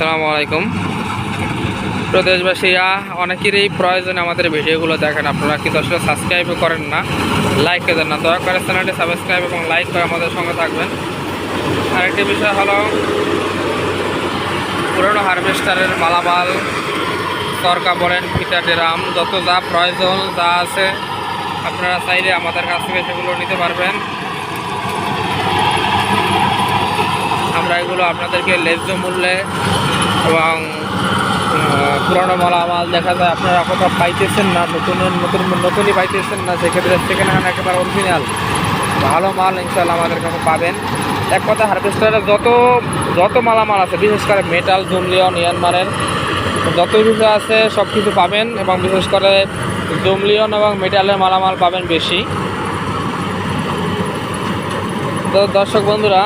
আসসালামু আলাইকুম। প্রদেশবাসীরা অনেকেরই প্রয়োজনে আমাদের ভিডিওগুলো দেখেন। আপনারা কিন্তু আসলে সাবস্ক্রাইবও করেন না লাইক দেন না। দয়া করে চ্যানেলটি সাবস্ক্রাইব এবং লাইক করে আমাদের সঙ্গে থাকবেন। আরেকটি বিষয় হলো, পুরনো হারভেস্টারের মালামাল তরকা বলেন পিঠা ডেরাম, যত যা প্রয়োজন যা আছে, আপনারা চাইলে আমাদের কাছ থেকে সেগুলো নিতে পারবেন। আমরা এগুলো আপনাদেরকে ন্যায্য মূল্যে এবং পুরনো মালামাল দেখা যায় আপনারা কোথাও পাইতেছেন না নতুন নতুন, নতুনই পাইতেছেন না, সেক্ষেত্রে সেখানে হ্যান্ড একেবারে অরিজিনাল ভালো মাল ইনশাল্লাহ আমাদের কাছে পাবেন। এক কথা হারভেস্টারের যত যত মালামাল আছে, বিশেষ করে মেটাল জুমলিয়ন, ইয়ানমারের, যত কিছু আছে সব কিছু পাবেন এবং বিশেষ করে জুমলিয়ন এবং মেটালের মালামাল পাবেন বেশি। তো দর্শক বন্ধুরা